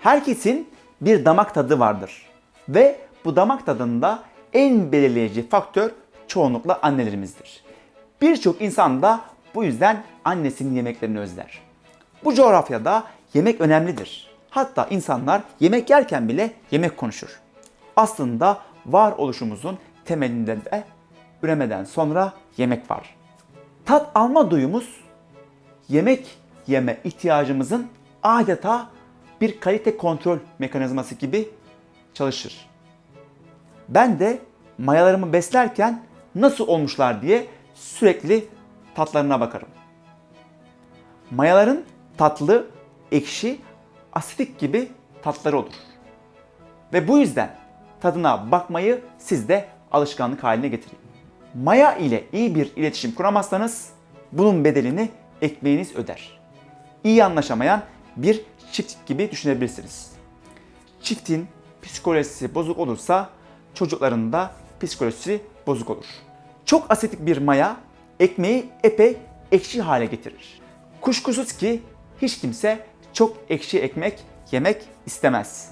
Herkesin bir damak tadı vardır. Ve bu damak tadında en belirleyici faktör çoğunlukla annelerimizdir. Birçok insan da bu yüzden annesinin yemeklerini özler. Bu coğrafyada yemek önemlidir. Hatta insanlar yemek yerken bile yemek konuşur. Aslında varoluşumuzun temelinde de üremeden sonra yemek var. Tat alma duyumuz yemek yeme ihtiyacımızın adeta bir kalite kontrol mekanizması gibi çalışır. Ben de mayalarımı beslerken nasıl olmuşlar diye sürekli tatlarına bakarım. Mayaların tatlı, ekşi, asitik gibi tatları olur. Ve bu yüzden tadına bakmayı siz de alışkanlık haline getirin. Maya ile iyi bir iletişim kuramazsanız bunun bedelini ekmeğiniz öder. İyi anlaşamayan bir çift gibi düşünebilirsiniz. Çiftin psikolojisi bozuk olursa çocukların da psikolojisi bozuk olur. Çok asitik bir maya ekmeği epey ekşi hale getirir. Kuşkusuz ki hiç kimse çok ekşi ekmek yemek istemez.